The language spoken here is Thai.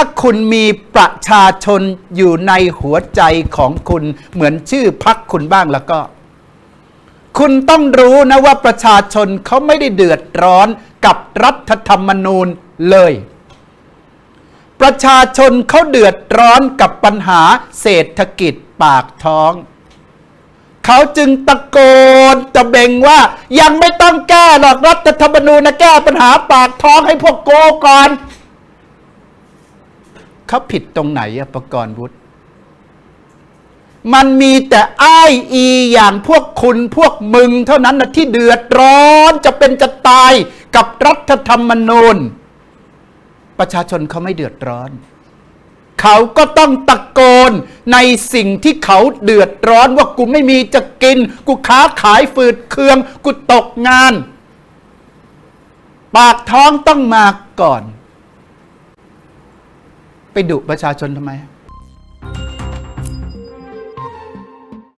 ถ้าคุณมีประชาชนอยู่ในหัวใจของคุณเหมือนชื่อพักคุณบ้างแล้วก็ คุณต้องรู้นะว่าประชาชนเขาไม่ได้เดือดร้อนกับรัฐธรรมนูญเลย ประชาชนเขาเดือดร้อนกับปัญหาเศรษฐกิจปากท้องเขาจึงตะโกนตะเบงว่ายังไม่ต้องแก้หรอกรัฐธรรมนูญนะแก้ปัญหาปากท้องให้พวกโกก่อน เขาผิดตรงไหนอะประกรณ์วุฒิมันมีแต่อ้ายอีอย่างพวกคุณพวกมึงเท่านั้นนะที่เดือดร้อนจะเป็นจะตายกับรัฐธรรมนูญ ประชาชนเขาไม่เดือดร้อน เขาก็ต้องตะโกนในสิ่งที่เขาเดือดร้อนว่ากูไม่มีจะกิน กูค้าขายฝืดเคือง กูตกงาน ปากท้องต้องมาก่อน ดุประชาชนทำไม